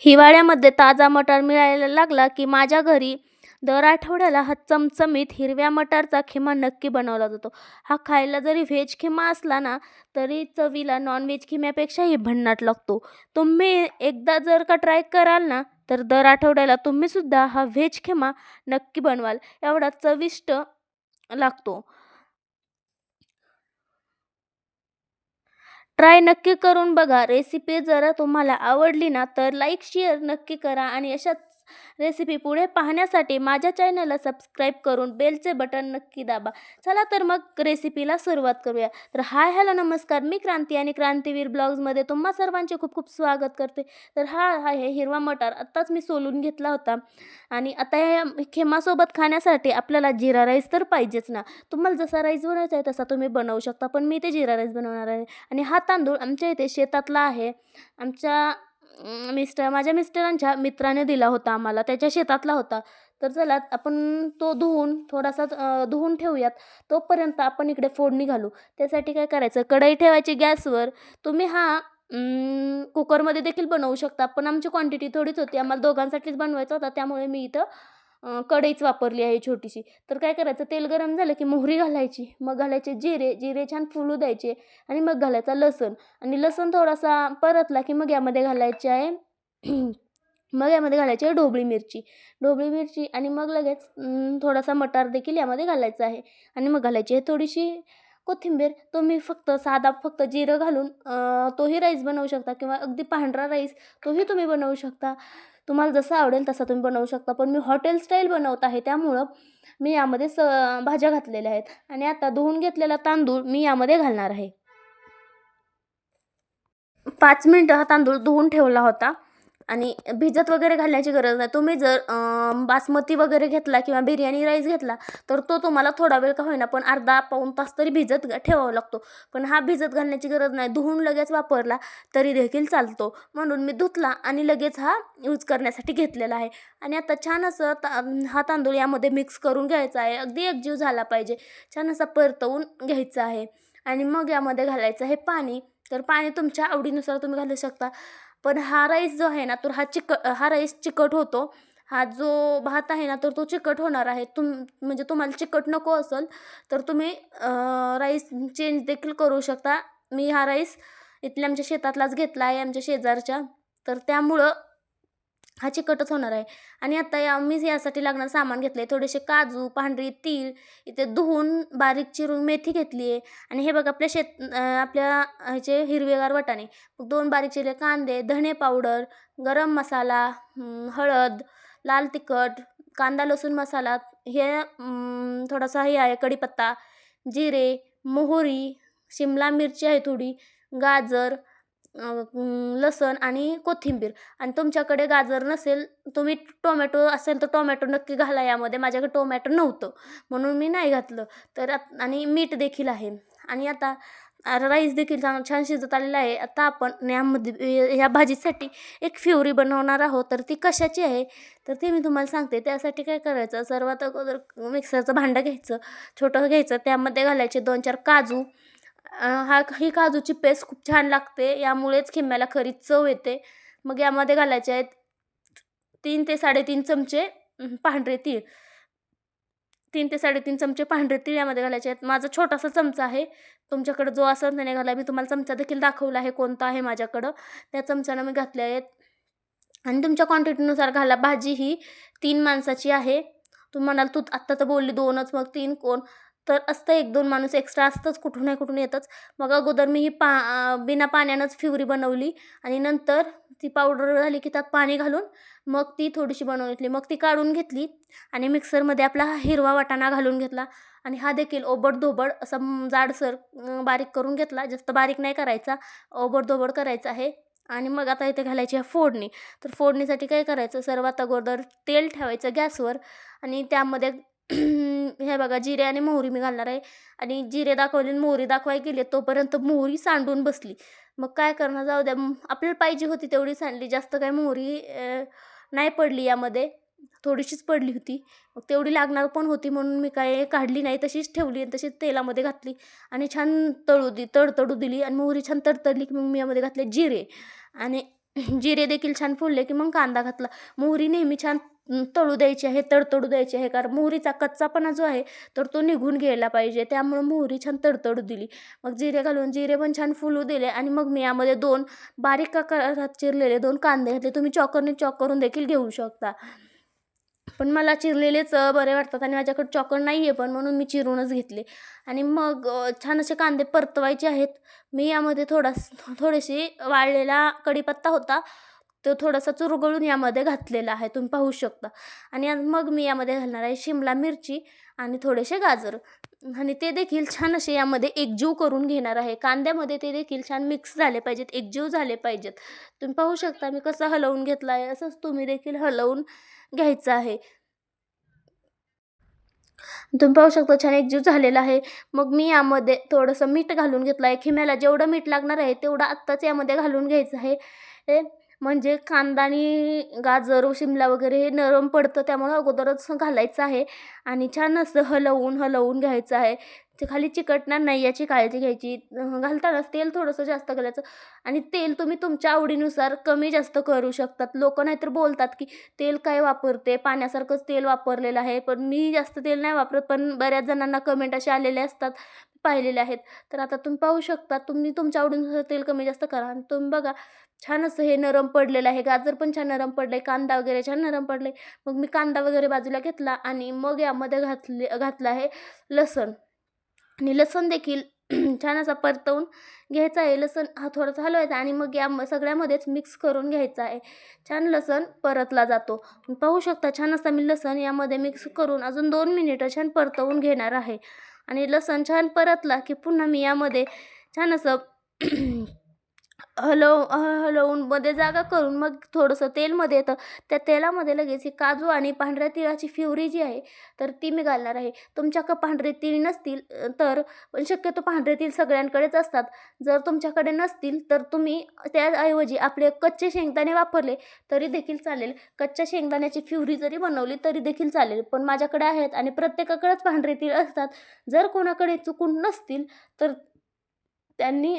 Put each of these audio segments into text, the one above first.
हिवाळ्यामध्ये ताजा मटार मिळायला लागला की माझ्या घरी दर आठवड्याला हा चमचमीत हिरव्या मटारचा खिमा नक्की बनवला जातो. हा खायला जरी व्हेज खिमा असला ना तरी चवीला नॉनव्हेज खिम्यापेक्षाही भन्नाट लागतो. तुम्ही एकदा जर का ट्राय कराल ना तर दर आठवड्याला तुम्हीसुद्धा हा व्हेज खिमा नक्की बनवाल. एवढा चविष्ट लागतो. ट्राय नक्की करून बघा. रेसिपी जरा तुम्हाला आवडली ना तर लाईक शेअर नक्की करा. आणि अशाच रेसिपी पुढे पाहण्यासाठी माझ्या चॅनलला सबस्क्राईब करून बेलचे बटन नक्की दाबा. चला तर मग रेसिपीला सुरुवात करूया. तर हाय हॅलो नमस्कार. मी क्रांती आणि क्रांतीवीर ब्लॉग्समध्ये तुम्हा सर्वांचे खूप खूप स्वागत करते. तर हा आहे हिरवा मटार. आत्ताच मी सोलून घेतला होता. आणि आता ह्या खेमासोबत खाण्यासाठी आपल्याला जिरा राईस तर पाहिजेच ना. तुम्हाला जसा राईस बनवायचा आहे तसा तुम्ही बनवू शकता पण मी ते जिरा राईस बनवणार आहे. आणि हा तांदूळ आमच्या इथे शेतातला आहे. आमच्या मिस्टर माझ्या मिस्टरांच्या मित्राने दिला होता आम्हाला त्याच्या शेतातला होता. तर चला आपण तो धुवून थोडासा धुवून ठेवूयात. तोपर्यंत आपण इकडे फोडणी घालू. त्यासाठी काय करायचं? कढई ठेवायची गॅसवर. तुम्ही हा कुकरमध्ये देखील बनवू शकता पण आमची क्वांटिटी थोडीच होती. आम्हाला दोघांसाठीच बनवायचा होता त्यामुळे मी इथं कढईच वापरली आहे छोटीशी. तर काय करायचं तेल गरम झालं की मोहरी घालायची. मग घालायचे जिरे जिरे छान फुलू द्यायचे आणि मग घालायचा लसूण. आणि लसूण थोडासा परतला की मग यामध्ये घालायचे आहे मग यामध्ये घालायची आहे ढोबळी मिरची. ढोबळी मिरची आणि मग लगेच थोडासा मटार देखील यामध्ये घालायचा आहे. आणि मग घालायची आहे थोडीशी कोथिंबीर. तुम्ही फक्त साधा फक्त जिरं घालून तोही राईस बनवू शकता किंवा अगदी पांढरा राईस तोही तुम्ही बनवू शकता. तुम्हाला जसं आवडेल तसा तुम्ही बनवू शकता. पण मी हॉटेल स्टाईल बनवत आहे त्यामुळं मी यामध्ये स भाज्या घातलेल्या आहेत. आणि आता धुवून घेतलेला तांदूळ मी यामध्ये घालणार आहे. पाच मिनटं हा तांदूळ धुवून ठेवला होता. आणि भिजत वगैरे घालण्याची गरज नाही. तुम्ही जर बासमती वगैरे घेतला किंवा बिर्याणी राईस घेतला तर तो तुम्हाला थोडा वेळ का होईना पण अर्धा पाऊण तास तरी भिजत ठेवावा लागतो. पण हा भिजत घालण्याची गरज नाही. धुवून लगेच वापरला तरी देखील चालतो. म्हणून मी धुतला आणि लगेच हा यूज करण्यासाठी घेतलेला आहे. आणि आता छान असं ता हा तांदूळ यामध्ये मिक्स करून घ्यायचा आहे. अगदी एकजीव झाला पाहिजे. छान असा परतवून घ्यायचा आहे. आणि मग यामध्ये घालायचं आहे पाणी. तर पाणी तुमच्या आवडीनुसार तुम्ही घालू शकता. पण हा राईस जो आहे ना तर हा चिक हा राईस चिकट होतो. हा जो भात आहे ना तर तो चिकट होणार आहे. तुम म्हणजे तुम्हाला चिकट नको असेल तर तुम्ही राईस चेंज देखील करू शकता. मी हा राईस इथल्या आमच्या शेतातलाच घेतला आहे आमच्या शेजारच्या. तर त्यामुळं हा चिकटच होणार आहे. आणि आता या मी यासाठी लागणारं सामान घेतलं आहे थोडेसे काजू पांढरी तीळ इथे धुवून बारीक चिरून मेथी घेतली आहे आणि हे बघ आपल्या शेत आपल्या ह्याचे हिरवेगार वाटाणे. दोन बारीक चिरले कांदे धणे पावडर गरम मसाला हळद लाल तिखट कांदा लसूण मसाला हे थोडासा हे आहे कढीपत्ता जिरे मोहरी शिमला मिरची आहे थोडी गाजर लसण आणि कोथिंबीर. आणि तुमच्याकडे गाजर नसेल तुम्ही टोमॅटो असेल तर टोमॅटो नक्की घाला. यामध्ये माझ्याकडे टोमॅटो नव्हतं. म्हणून मी नाही घातलं. तर आत- आणि मीठ देखील आहे. आणि आता राईस देखील चांग छान शिजत आलेला आहे. आता आपण यामध्ये ह्या भाजीसाठी एक फ्युरी बनवणार आहोत. तर ती कशाची आहे? तर ती मी तुम्हाला सांगते. त्यासाठी काय करायचं? सर्वात अगोदर मिक्सरचं भांडं घ्यायचं. छोटं घ्यायचं. त्यामध्ये घालायचे दोन चार काजू. हा ही काजूची पेस्ट खूप छान लागते. यामुळेच खिम्याला खरी चव येते. मग यामध्ये घालायचे आहेत तीन ते साडेतीन चमचे पांढरे तीळ. तीन ते साडेतीन चमचे पांढरे तीळ यामध्ये घालायचे आहेत. माझा छोटासा चमचा आहे. तुमच्याकडे जो असेल त्याने घाला. मी तुम्हाला चमचा देखील दाखवला आहे कोणता आहे माझ्याकडं. त्या चमच्यानं मी घातले आहेत. आणि तुमच्या क्वांटिटीनुसार घाला. भाजी ही तीन माणसाची आहे. तुम्ही म्हणाल तू आत्ता तर बोलली दोनच मग तीन कोण? तर असतं एक दोन माणूस एक्स्ट्रा असतंच कुठून नाही कुठून येतच. मग अगोदर मी ही पा बिना पाण्यानंच फ्युरी बनवली आणि नंतर ती पावडर झाली की त्यात पाणी घालून मग ती थोडीशी बनवून घेतली मग ती काढून घेतली आणि मिक्सरमध्ये आपला हा हिरवा वाटाणा घालून घेतला आणि हा देखील ओबड धोबड असा जाडसर बारीक करून घेतला. जास्त बारीक नाही करायचा ओबड धोबड करायचा आहे आणि मग आता इथे घालायची आहे फोडणी. तर फोडणीसाठी काय करायचं? सर्वात अगोदर तेल ठेवायचं गॅसवर आणि त्यामध्ये हे बघा जिरे आणि मोहरी मी घालणार आहे. आणि जिरे दाखवले आणि मोहरी दाखवाय गेले तोपर्यंत मोहरी सांडून बसली. मग काय करणार जाऊ द्या. आपल्याला पाहिजे होती तेवढी सांडली जास्त काय मोहरी नाही पडली यामध्ये. थोडीशीच पडली होती. मग तेवढी लागणार पण होती म्हणून मी काय काढली नाही तशीच ठेवली आणि तशीच तेलामध्ये घातली. आणि छान तळू दि तडतडू दिली आणि मोहरी छान तडतडली की मग मी यामध्ये घातले जिरे. आणि जिरे देखील छान फुलले की मग कांदा घातला. मोहरी नेहमी छान तळू द्यायची आहे तडतडू द्यायची आहे. कारण मोहरीचा कच्चापणा जो आहे तर तो निघून घ्यायला पाहिजे. त्यामुळं मोहरी छान तडतडू दिली. मग जिरे घालून जिरे पण छान फुलू दिले. आणि मग मी यामध्ये दोन बारीक आकारात चिरलेले दोन कांदे घातले. तुम्ही चॉकरने चॉक करून देखील घेऊ शकता. पण मला चिरलेलेच बरे वाटतात. आणि माझ्याकडे चॉकर नाही आहे पण म्हणून मी चिरूनच घेतले. आणि मग छान असे कांदे परतवायचे आहेत. मी यामध्ये थोडा थोडेसे वाळलेला कढीपत्ता होता. तो थोडासा चुरगळून यामध्ये घातलेला आहे तुम्ही पाहू शकता. आणि मग मी यामध्ये घालणार आहे शिमला मिरची आणि थोडेसे गाजर. आणि ते देखील छान असे यामध्ये एकजीव करून घेणार आहे. कांद्यामध्ये ते देखील छान मिक्स झाले पाहिजेत एकजीव झाले पाहिजेत. तुम्ही पाहू शकता मी कसं हलवून घेतलं आहे असंच तुम्ही देखील हलवून घ्यायचं आहे. तुम्ही पाहू शकता छान एकजीव झालेला आहे. मग मी यामध्ये थोडंसं मीठ घालून घेतलं आहे. खिम्याला जेवढं मीठ लागणार आहे तेवढं आत्ताच यामध्ये घालून घ्यायचं आहे. हे म्हणजे कांदा आणि गाजर शिमला वगैरे हे नरम पडतं त्यामुळं अगोदरच घालायचं आहे. आणि छान असं हलवून हलवून घ्यायचं आहे. ते खाली चिकटणार नाही याची काळजी घ्यायची. घालतानाच तेल थोडंसं जास्त घालायचं. आणि तेल तुम्ही तुमच्या आवडीनुसार कमी जास्त करू शकतात. लोक नाहीतर बोलतात की तेल काय वापरते? पाण्यासारखंच तेल वापरलेलं आहे. पण मी जास्त तेल नाही वापरत पण बऱ्याच जणांना कमेंट असे आलेले असतात पाहिलेले आहेत. तर आता तुम्ही पाहू शकता तुम्ही तुमच्या आवडीनुसार तेल कमी जास्त करा. आणि तुम्ही बघा छान असं हे नरम पडलेलं आहे. गाजर पण छान नरम पडले कांदा वगैरे छान नरम पडले मग मी कांदा वगैरे बाजूला घेतला आणि मग यामध्ये घातले घातलं आहे लसण. आणि लसूण देखील छान असा परतवून घ्यायचा आहे. लसण हा थोडासा हलवायचा आणि मग या सगळ्यामध्येच मिक्स करून घ्यायचा आहे. छान लसण परतला जातो. पाहू शकता छान असा मी लसण यामध्ये मिक्स करून अजून दोन मिनिटं छान परतवून घेणार आहे. आणि लसण छान परतला की पुन्हा मी यामध्ये छान असं हलव हलवून मध्ये जागा करून मग थोडंसं तेलमध्ये येतं. त्या तेलामध्ये लगेच ही काजू आणि पांढऱ्या तिळाची फ्युरी जी आहे तर ती मी घालणार आहे. तुमच्याकडं पांढरे तीळ नसतील तर पण शक्यतो पांढरे तीळ सगळ्यांकडेच असतात. जर तुमच्याकडे नसतील तर तुम्ही त्याऐवजी आपले कच्चे शेंगदाणे वापरले तरी देखील चालेल. कच्च्या शेंगदाण्याची फ्युरी जरी बनवली तरी देखील चालेल. पण माझ्याकडे आहेत आणि प्रत्येकाकडेच पांढरे तीळ असतात. जर कोणाकडे चुकून नसतील तर त्यांनी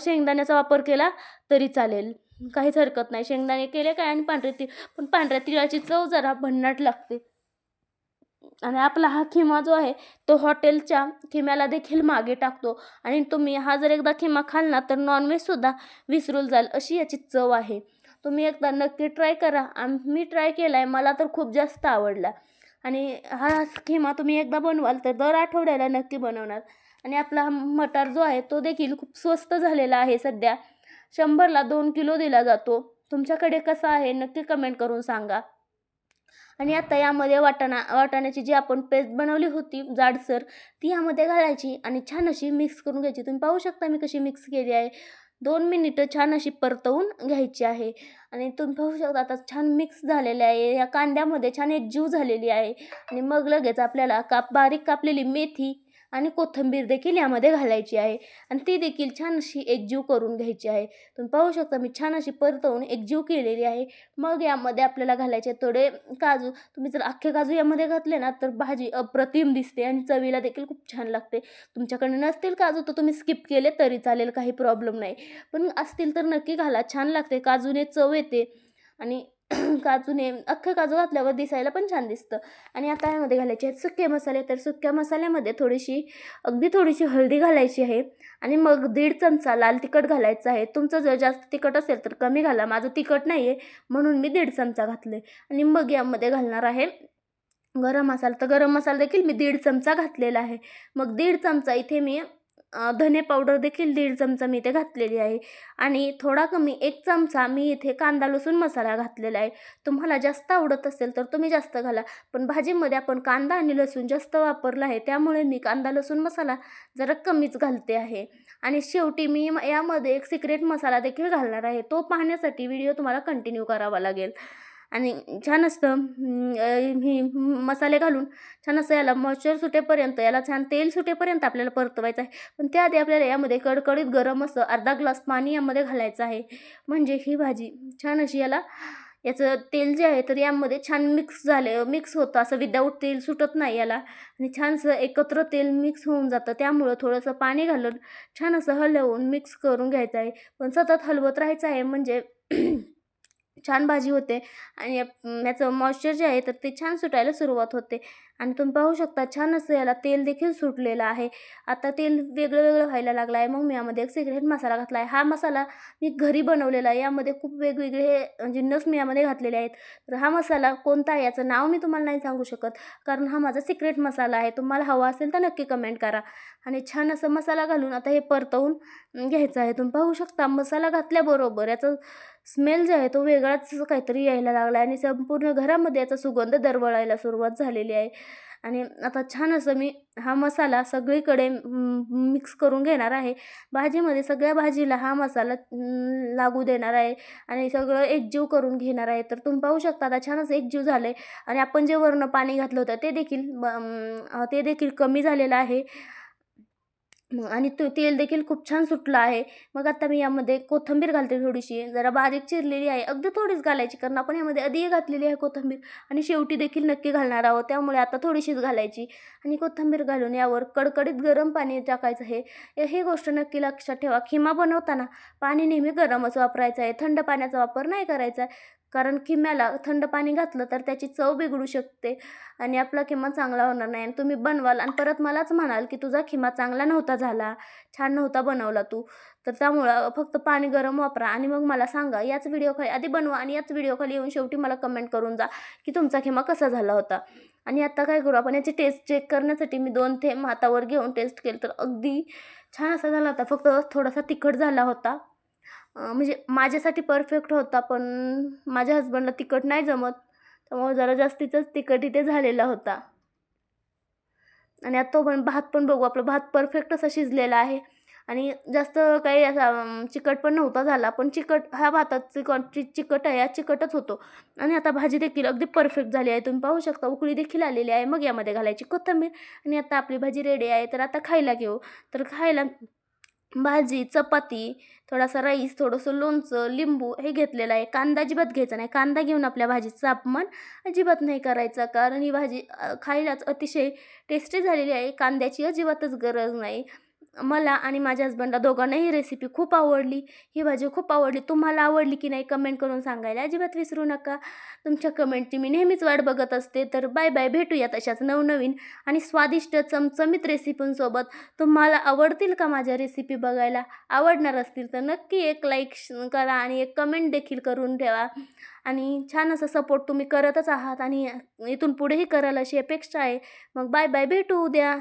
शेंगदाण्याचा वापर केला तरी चालेल. काहीच हरकत नाही. शेंगदाणे केले काय आणि पांढरे तीळ पण पांढऱ्या तिळाची चव जरा भन्नाट लागते. आणि आपला हा खिमा जो आहे तो हॉटेलच्या खिम्याला देखील मागे टाकतो. आणि तुम्ही हा जर एकदा खिमा खाल्ला तर नॉनव्हेजसुद्धा विसरून जाल अशी याची चव आहे. तुम्ही एकदा नक्की ट्राय करा. आम मी ट्राय केला आहे मला तर खूप जास्त आवडला. आणि हा खिमा तुम्ही एकदा बनवाल तर दर आठवड्याला नक्की बनवणार. आणि आपला हा मटार जो आहे तो देखील खूप स्वस्त झालेला आहे सध्या. शंभरला दोन किलो दिला जातो. तुमच्याकडे कसा आहे नक्की कमेंट करून सांगा. आणि आता यामध्ये वाटाणा वाटाण्याची जी आपण पेस्ट बनवली होती जाडसर ती यामध्ये घालायची आणि छान अशी मिक्स करून घ्यायची. तुम्ही पाहू शकता मी कशी मिक्स केली आहे. दोन मिनिटं छान अशी परतवून घ्यायची आहे. आणि तुम्ही पाहू शकता आता छान मिक्स झालेले आहे. या कांद्यामध्ये छान एक जीव झालेली आहे. आणि मग लगेच आपल्याला काप बारीक कापलेली मेथी आणि कोथिंबीर देखील यामध्ये घालायची आहे. आणि ती देखील छान अशी एकजीव करून घ्यायची आहे. तुम्ही पाहू शकता मी छान अशी परतवून एकजीव केलेली आहे. मग यामध्ये आपल्याला घालायचे थोडे काजू. तुम्ही जर अख्खे काजू यामध्ये घातले ना तर भाजी अप्रतिम दिसते आणि चवीला देखील खूप छान लागते. तुमच्याकडे नसतील काजू तर तुम्ही स्किप केले तरी चालेल काही प्रॉब्लेम नाही. पण असतील तर नक्की घाला छान लागते. काजूने चव येते. आणि काजूने अख्खं काजू घातल्यावर दिसायला पण छान दिसतं. आणि आता यामध्ये घालायचे आहेत सुके मसाले. तर सुक्या मसाल्यामध्ये थोडीशी अगदी थोडीशी हळदी घालायची आहे. आणि मग दीड चमचा लाल तिखट घालायचं आहे. तुमचं जर जास्त तिखट असेल तर कमी घाला. माझं तिखट नाही आहे म्हणून मी दीड चमचा घातले आणि मग यामध्ये घालणार आहे गरम मसाला. तर गरम मसाला देखील मी दीड चमचा घातलेला आहे. मग दीड चमचा इथे मी धने पावडर देखील दीड चमचा मी इथे घातलेली आहे. आणि थोडा कमी एक चमचा मी इथे कांदा लसूण मसाला घातलेला आहे. तुम्हाला जास्त आवडत असेल तर तुम्ही जास्त घाला. पण भाजीमध्ये आपण कांदा आणि लसूण जास्त वापरला आहे त्यामुळे मी कांदा लसूण मसाला जरा कमीच घालते आहे. आणि शेवटी मी म- यामध्ये एक सिक्रेट मसाला देखील घालणार आहे. तो पाहण्यासाठी व्हिडिओ तुम्हाला कंटिन्यू करावा लागेल. आणि छान असतं. हे ही मसाले घालून छान असं याला मॉइश्चर सुटेपर्यंत याला छान तेल सुटेपर्यंत आपल्याला परतवायचं आहे. पण त्याआधी आपल्याला यामध्ये कडकडीत गरम असं अर्धा ग्लास पाणी यामध्ये घालायचं आहे. म्हणजे ही भाजी छान अशी याला याचं तेल जे आहे तर यामध्ये छान मिक्स झाले मिक्स होतं. असं विदाऊट तेल सुटत नाही याला. आणि छानसं एकत्र तेल मिक्स होऊन जातं. त्यामुळं थोडंसं पाणी घालून छान असं हलवून मिक्स करून घ्यायचं आहे. पण सतत हलवत राहायचं आहे. म्हणजे छान भाजी होते आणि याचं मॉइश्चर जे आहे तर ते छान सुटायला सुरुवात होते. आणि तुम्ही पाहू शकता छान असं याला तेल देखील सुटलेलं आहे. आता तेल वेगळं वेगळं व्हायला लागलं आहे मग मी यामध्ये एक सिक्रेट मसाला घातला आहे हा मसाला मी घरी बनवलेला आहे. यामध्ये खूप वेगवेगळे जिन्नस म्हणजे मी यामध्ये घातलेले आहेत. तर हा मसाला कोणता आहे याचं नाव मी तुम्हाला नाही सांगू शकत. कारण हा माझा सिक्रेट मसाला आहे. तुम्हाला हवा असेल तर नक्की कमेंट करा. आणि छान असं मसाला घालून आता हे परतवून घ्यायचं आहे. तुम्ही पाहू शकता मसाला घातल्याबरोबर याचं स्मेल जो आहे तो वेगळाच काहीतरी यायला लागला आहे आणि संपूर्ण घरामध्ये याचा सुगंध दरवळायला सुरुवात झालेली आहे. आणि आता छान असं मी हा मसाला सगळीकडे मिक्स करून घेणार आहे. भाजीमध्ये सगळ्या भाजीला हा मसाला लागू देणार आहे आणि सगळं एकजीव करून घेणार आहे. तर तुम्ही पाहू शकता आता छान असं एकजीव झालं आहे आणि आपण जे वरनं पाणी घातलं होतं ते देखील ब- ते देखील कमी झालेलं आहे. मग आणि तो तेल देखील खूप छान सुटलं आहे. मग आता मी यामध्ये कोथिंबीर घालते थोडीशी. जरा बारीक चिरलेली आहे. अगदी थोडीच घालायची कारण आपण यामध्ये आधी घातलेली आहे कोथिंबीर आणि शेवटी देखील नक्की घालणार आहोत. त्यामुळे आता थोडीशीच घालायची. आणि कोथिंबीर घालून यावर कडकडीत गरम पाणी टाकायचं आहे. हे- ही गोष्ट नक्की लक्षात ठेवा. खिमा बनवताना पाणी नेहमी गरमच वापरायचं आहे. थंड पाण्याचा वापर नाही करायचा. आहे कारण खिम्याला थंड पाणी घातलं तर त्याची चव बिघडू शकते आणि आपला खिमा चांगला होणार नाही. आणि तुम्ही बनवाल आणि परत मलाच म्हणाल की तुझा खिमा चांगला नव्हता झाला छान नव्हता बनवला तू. तर त्यामुळं फक्त पाणी गरम वापरा आणि मग मला सांगा याच व्हिडिओखाली आधी बनवा आणि याच व्हिडिओखाली येऊन शेवटी मला कमेंट करून जा की तुमचा खिमा कसा झाला होता. आणि आता काय करू आपण? याची टेस्ट चेक करण्यासाठी मी दोन थेंब हातावर घेऊन टेस्ट केलं तर अगदी छान असा झाला होता. फक्त थोडासा तिखट झाला होता. म्हणजे माझ्यासाठी परफेक्ट होता पण माझ्या हजबंडला तिखट नाही जमत. त्यामुळे जरा जास्तीचाच तिखट इथे झालेला होता. आणि आता तो पण भात पण बघू आपला भात परफेक्ट असा शिजलेला आहे. आणि जास्त काही असा चिकट पण नव्हता झाला पण चिकट ह्या भातात चिकट चिकट आहे या चिकटच होतो. आणि आता भाजी देखील अगदी परफेक्ट झाली आहे. तुम्ही पाहू शकता उकळी देखील आलेली आहे. मग यामध्ये घालायची कोथिंबीर. आणि आता आपली भाजी रेडी आहे तर आता खायला घेऊ. तर खायला भाजी चपाती थोडासा राईस थोडंसं लोणचं लिंबू हे घेतलेलं आहे. कांदा अजिबात घ्यायचा नाही. कांदा घेऊन आपल्या भाजीचा अपमान अजिबात नाही करायचा. कारण ही भाजी खायलाच अतिशय टेस्टी झालेली आहे. कांद्याची अजिबातच गरज नाही. मला आणि माझ्या हस्बंडला दोघांनाही ही रेसिपी खूप आवडली. ही भाजी खूप आवडली. तुम्हाला आवडली की नाही कमेंट करून सांगायला अजिबात विसरू नका. तुमच्या कमेंटची मी नेहमीच वाट बघत असते. तर बाय बाय भेटूयात अशाच नवनवीन आणि स्वादिष्ट चमचमीत रेसिपींसोबत तुम्हाला आवडतील का माझ्या रेसिपी बघायला? आवडणार असतील तर नक्की एक लाईक करा आणि एक कमेंट देखील करून ठेवा. आणि छान असा सपोर्ट तुम्ही करतच आहात आणि इथून पुढेही कराल अशी अपेक्षा आहे. मग बाय बाय भेटू उद्या.